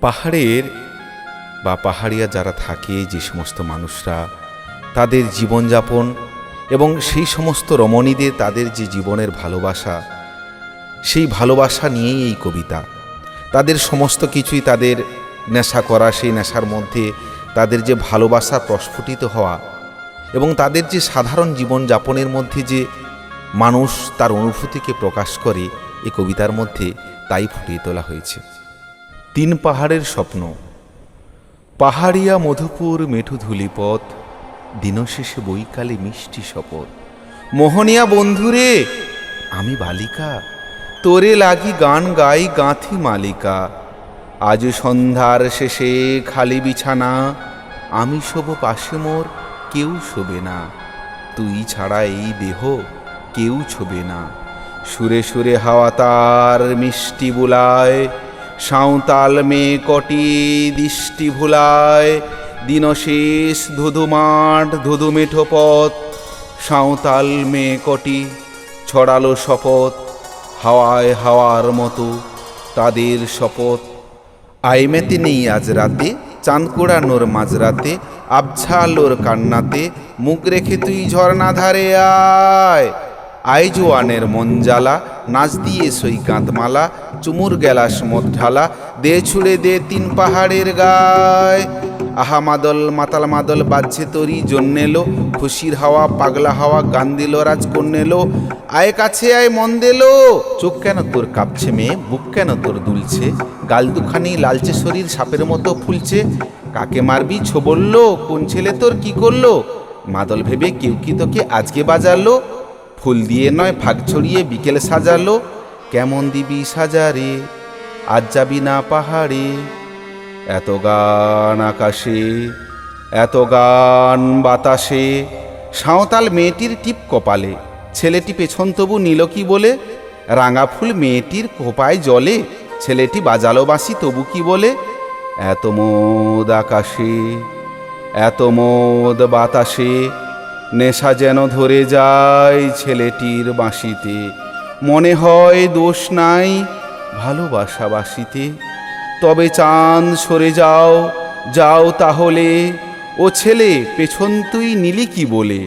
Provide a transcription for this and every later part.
পাহাড়ের বা পাহাড়িয়া যারা থাকে, যে সমস্ত মানুষরা, তাদের জীবনযাপন এবং সেই সমস্ত রমণীদের তাদের যে জীবনের ভালোবাসা, সেই ভালোবাসা নিয়েই এই কবিতা। তাদের সমস্ত কিছুই তাদের নেশা করা, সেই নেশার মধ্যে তাদের যে ভালোবাসা প্রস্ফুটিত হওয়া এবং তাদের যে সাধারণ জীবনযাপনের মধ্যে যে মানুষ তার অনুভূতিকে প্রকাশ করে, এই কবিতার মধ্যে তাই ফুটিয়ে তোলা হয়েছে। তিন পাহাড়ের স্বপ্ন। পাহাড়িয়া মধুপুর মেঠু ধুলিপথ দিনশেষে বৈকালে মিষ্টি শপথ। মোহনিয়া বন্ধুরে, আমি বালিকা, তোরে লাগি গান গাই গাঁথি মালিকা। আজ সন্ধ্যার শেষে খালি বিছানা, আমি শোব পাশে মোর, কেউ শোবে না। তুই ছাড়া এই দেহ কেউ ছবে না। সুরে সুরে হাওয়া তার মিষ্টি বুলায় সাঁওতাল মেয়ে কটি দৃষ্টি ভুলায়, দিনশেষ ধুধু মাঠ ধুধু মেঠো পথ। সাঁওতাল মেয়ে কটি ছড়ালো শপথ, হাওয়ায় হাওয়ার মতো তাদের শপথ। আইমেতে নেই আজ রাতে চাঁদ কোড়ানোর মাঝরাতে আবছা আলোর কান্নাতে, মুখ রেখে তুই ঝর্ণা ধারে আয়। আই জোয়ানের মন জ্বালা নাচ দিয়ে সই কাঁতমালা চুমুর গেলাস ঢালা, দে ছুড়ে দে তিন পাহাড়ের গায়। আহা মাদল, মাতাল মাদল, বাজছে তরি জন্মেলো খুশির হাওয়া, পাগলা হাওয়া, গান দিল রাজ কন্যেলো আয় কাছে আয় মন দিলো, চোখ কেন তোর কাঁপছে মেয়ে, বুক কেন তোর দুলছে? গাল দুখানি লালচে শরীর, সাপের মতো ফুলছে। কাকে মারবি ছো বলল কোন ছেলে তোর কি করল? মাদল ভেবে কেউ কি তোকে আজকে বাজালো? ফুল দিয়ে নয় ফাঁক ছড়িয়ে বিকেল সাজালো। কেমন দিবি সাজারে, আজ যাবি না পাহাড়ে? এত গান আকাশে, এত গান বাতাসে। সাঁওতাল মেয়েটির টিপ কপালে, ছেলেটি পেছন তবু নিল কি বলে? রাঙা ফুল মেয়েটির কোপায় জলে, ছেলেটি বাজালো বাঁশি তবু কি বলে? এত মোদ আকাশে, এত মোদ বাতাসে নেশা যেন ধরে যায় ছেলেটির বাঁশিতে। মনে হয় দোষ নাই ভালোবাসা বাসিতে তবে চাঁদ সরে যাও যাও তাহলে। ও ছেলে, পেছন তুই নিলি কি বলে?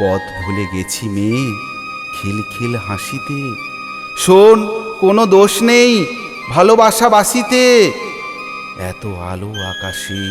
পথ ভুলে গেছি মেয়ে খিলখিল হাসিতে। শোন, কোনো দোষ নেই ভালোবাসা বাসিতে এত আলো আকাশে